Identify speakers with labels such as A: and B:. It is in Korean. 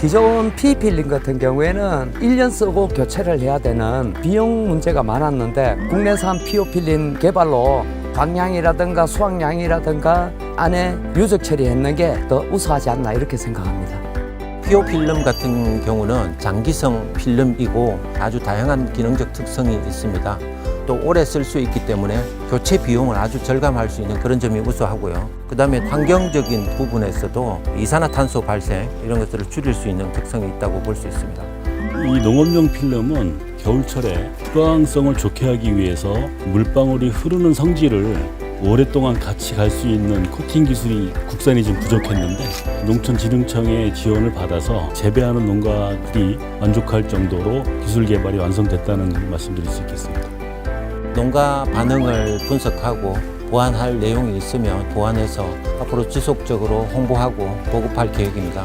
A: 기존 PP림 같은 경우에는 1년 쓰고 교체를 해야 되는 비용 문제가 많았는데 국내산 PO필린 개발로 방향이라든가 수확량이라든가 안에 유적 처리했는 게 더 우수하지 않나 이렇게 생각합니다.
B: 피오 필름 같은 경우는 장기성 필름이고 아주 다양한 기능적 특성이 있습니다. 또 오래 쓸 수 있기 때문에 교체 비용을 아주 절감할 수 있는 그런 점이 우수하고요. 그 다음에 환경적인 부분에서도 이산화탄소 발생 이런 것들을 줄일 수 있는 특성이 있다고 볼 수 있습니다.
C: 이 농업용 필름은 겨울철에 수강성을 좋게 하기 위해서 물방울이 흐르는 성질을 오랫동안 같이 갈 수 있는 코팅 기술이 국산이 좀 부족했는데 농촌진흥청의 지원을 받아서 재배하는 농가들이 만족할 정도로 기술 개발이 완성됐다는 말씀드릴 수 있겠습니다.
B: 농가 반응을 분석하고 보완할 내용이 있으면 보완해서 앞으로 지속적으로 홍보하고 보급할 계획입니다.